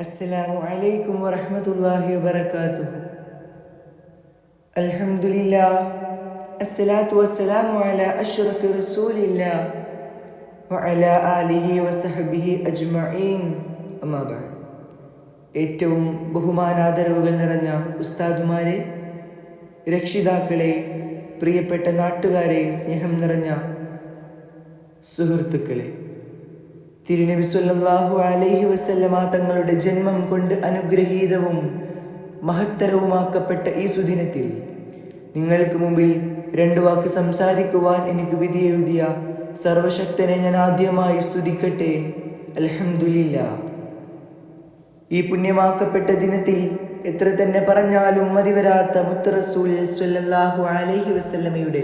السلام عليكم ورحمة الله وبركاته الحمد لله الصلاة والسلام على أشرف رسول الله وعلى آله وصحبه أجمعين أما بعد ഏറ്റവും ബഹുമാനാദരവുകൾ നിറഞ്ഞ ഉസ്താദുമാരെ രക്ഷിതാക്കളെ പ്രിയപ്പെട്ട നാട്ടുകാരെ സ്നേഹം നിറഞ്ഞ സുഹൃത്തുക്കളെ തിരുനബി സല്ലാഹു അലൈഹി വസല്ലമ തങ്ങളുടെ ജന്മം കൊണ്ട് അനുഗ്രഹീതവും മഹത്തരവുമാക്കപ്പെട്ട ഈ സുദിനത്തിൽ നിങ്ങൾക്ക് മുമ്പിൽ രണ്ടു വാക്ക് സംസാരിക്കുവാൻ എനിക്ക് വിധി എഴുതിയ സർവശക്തനെ ഞാൻ ആദ്യമായി സ്തുതിക്കട്ടെ. അൽഹംദുലില്ലാ. ഈ പുണ്യമാക്കപ്പെട്ട ദിനത്തിൽ എത്ര തന്നെ പറഞ്ഞാലും മതി വരാത്ത മുത്തറസൂൽ സല്ലാഹു അലൈഹി വസല്ലമയുടെ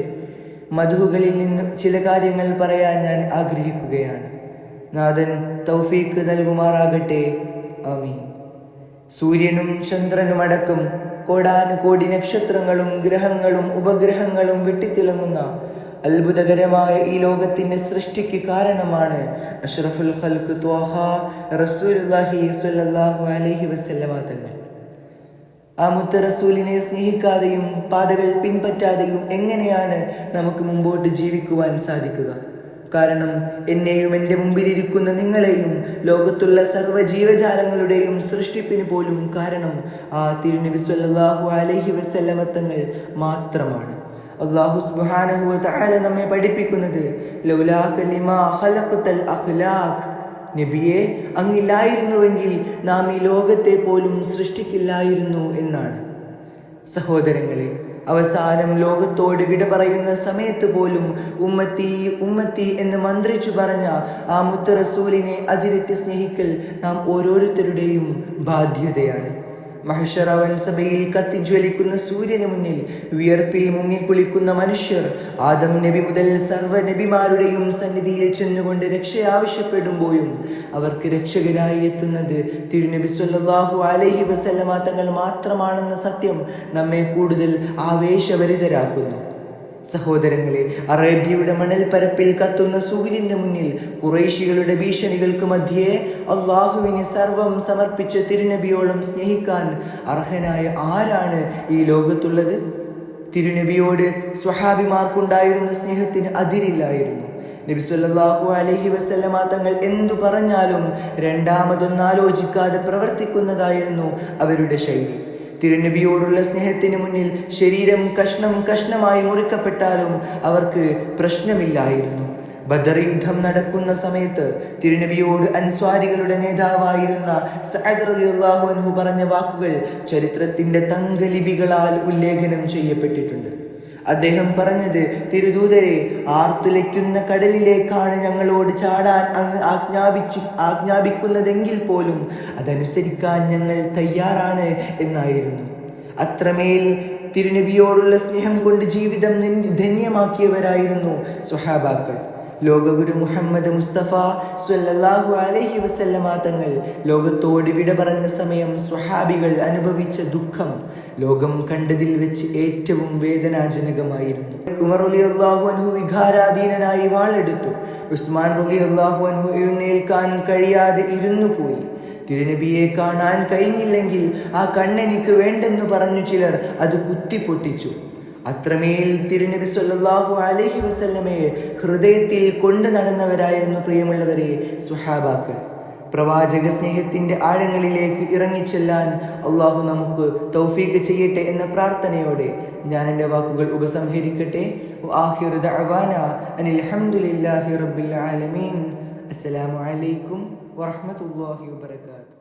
മധുകളിൽ നിന്ന് ചില കാര്യങ്ങൾ പറയാൻ ഞാൻ ആഗ്രഹിക്കുകയാണ്. നാഥൻ തൗഫീക്ക് നൽകുമാറാകട്ടെ. ആമീൻ. സൂര്യനും ചന്ദ്രനും അടക്കം കോടാനുകോടി നക്ഷത്രങ്ങളും ഗ്രഹങ്ങളും ഉപഗ്രഹങ്ങളും വെട്ടിത്തിളങ്ങുന്ന അത്ഭുതകരമായ ഈ ലോകത്തിന്റെ സൃഷ്ടിക്ക് കാരണമാണ് അഷ്റഫുൽ ഖൽക്ക് ത്വാഹ റസൂലുള്ളാഹി സ്വല്ലല്ലാഹു അലൈഹി വസല്ലമ തങ്ങൾ. ആ മുത്ത റസൂലിനെ സ്നേഹിക്കാതെയും പാതകൾ പിൻപറ്റാതെയും എങ്ങനെയാണ് നമുക്ക് മുമ്പോട്ട് ജീവിക്കുവാൻ സാധിക്കുക? കാരണം എന്നെയും എന്റെ മുമ്പിലിരിക്കുന്ന നിങ്ങളെയും ലോകത്തുള്ള സർവ ജീവജാലങ്ങളുടെയും സൃഷ്ടിപ്പിന് പോലും കാരണം ആ തിരുനബി സല്ലാഹു അലഹി വസല്ലമ തങ്ങൾ മാത്രമാണ്. അള്ളാഹു സുബ്ഹാനഹു താല നമ്മെ പഠിപ്പിക്കുന്നത് നബിയെ അങ്ങില്ലായിരുന്നുവെങ്കിൽ നാം ഈ ലോകത്തെ പോലും സൃഷ്ടിക്കില്ലായിരുന്നു എന്നാണ്. സഹോദരങ്ങളെ അവസാനം ലോകത്തോട് വിട പറയുന്ന സമയത്ത് പോലും ഉമ്മത്തി ഉമ്മത്തി എന്ന് മന്ത്രിച്ചു പറഞ്ഞ ആ മുത്തറസൂലിനെ അതിരറ്റ് സ്നേഹിക്കൽ നാം ഓരോരുത്തരുടെയും ബാധ്യതയാണ്. മഹഷറവൻ സഭയിൽ കത്തിജ്വലിക്കുന്ന സൂര്യന് മുന്നിൽ വിയർപ്പിൽ മുങ്ങിക്കുളിക്കുന്ന മനുഷ്യർ ആദം നബി മുതൽ സർവ നബിമാരുടെയും സന്നിധിയിൽ ചെന്നുകൊണ്ട് രക്ഷ ആവശ്യപ്പെടുമ്പോഴും അവർക്ക് രക്ഷകനായി എത്തുന്നത് തിരുനബി സുല്ലാഹു അലൈഹി വസല്ലമ തങ്ങൾ മാത്രമാണെന്ന സത്യം നമ്മെ കൂടുതൽ ആവേശഭരിതരാക്കുന്നു. സഹോദരങ്ങളെ അറേബ്യയുടെ മണൽ പരപ്പിൽ കത്തുന്ന സൂര്യന്റെ മുന്നിൽ കുറേശികളുടെ ഭീഷണികൾക്ക് മധ്യേ അള്ളാഹുവിനെ സർവം സമർപ്പിച്ച് തിരുനബിയോളം സ്നേഹിക്കാൻ അർഹനായ ആരാണ് ഈ ലോകത്തുള്ളത്? തിരുനബിയോട് സ്വഹാബിമാർക്കുണ്ടായിരുന്ന സ്നേഹത്തിന് അതിരില്ലായിരുന്നു. നബി സല്ലല്ലാഹു അലൈഹി വസല്ലമ തങ്ങൾ എന്തു പറഞ്ഞാലും രണ്ടാമതൊന്നാലോചിക്കാതെ പ്രവർത്തിക്കുന്നതായിരുന്നു അവരുടെ ശൈലി. തിരുനബിയോടുള്ള സ്നേഹത്തിന് മുന്നിൽ ശരീരം കഷ്ണം കഷ്ണമായി മുറിക്കപ്പെട്ടാലും അവർക്ക് പ്രശ്നമില്ലായിരുന്നു. ബദർ യുദ്ധം നടക്കുന്ന സമയത്ത് തിരുനബിയോട് അൻസ്വാരികളുടെ നേതാവായിരുന്ന സഅദ് റളിയല്ലാഹു അൻഹു പറഞ്ഞ വാക്കുകൾ ചരിത്രത്തിന്റെ തങ്കലിപികളാൽ ഉല്ലേഖനം ചെയ്യപ്പെട്ടിട്ടുണ്ട്. അദ്ദേഹം പറഞ്ഞത് തിരുദൂതരെ ആർത്തുലയ്ക്കുന്ന കടലിലേക്കാണ് ഞങ്ങളോട് ചാടാൻ അങ്ങ് ആജ്ഞാപിച്ചു ആജ്ഞാപിക്കുന്നതെങ്കിൽ പോലും അതനുസരിക്കാൻ ഞങ്ങൾ തയ്യാറാണ് എന്നായിരുന്നു. അത്രമേൽ തിരുനബിയോടുള്ള സ്നേഹം കൊണ്ട് ജീവിതം ധന്യമാക്കിയവരായിരുന്നു സ്വഹാബാക്കൾ. ലോകഗുരു മുഹമ്മദ് മുസ്തഫ സ്വല്ലല്ലാഹു അലഹി വസല്ലമ തങ്ങൾ ലോകത്തോട് വിട പറഞ്ഞ സമയം സ്വഹാബികൾ അനുഭവിച്ച ദുഃഖം ലോകം കണ്ടതിൽ വെച്ച് ഏറ്റവും വേദനാജനകമായിരുന്നു. ഉമർ അലി അള്ളാഹു അൻഹു വികാരാധീനനായി വാളെടുത്തു. ഉസ്മാൻ അലി അള്ളാഹു അൻഹു എഴുന്നേൽക്കാൻ കഴിയാതെ ഇരുന്നു പോയി. തിരുനബിയെ കാണാൻ കഴിഞ്ഞില്ലെങ്കിൽ ആ കണ്ണെനിക്ക് വേണ്ടെന്ന് പറഞ്ഞു ചിലർ അത് കുത്തിപ്പൊട്ടിച്ചു. അത്രമേൽ തിരുനബി സല്ലല്ലാഹു അലൈഹി വസല്ലമയെ ഹൃദയത്തിൽ കൊണ്ടു നടന്നവരായിരുന്നു പ്രിയമുള്ളവരെ സുഹാബാക്കൾ. പ്രവാചക സ്നേഹത്തിന്റെ ആഴങ്ങളിലേക്ക് ഇറങ്ങിച്ചെല്ലാൻ അള്ളാഹു നമുക്ക് തൗഫീക്ക് ചെയ്യട്ടെ എന്ന പ്രാർത്ഥനയോടെ ഞാൻ എന്റെ വാക്കുകൾ ഉപസംഹരിക്കട്ടെ. റബ്ബിൽ ആലമീൻ. അസ്സലാമു അലൈക്കും വറഹ്മത്തുള്ളാഹി വബറകാതുഹു.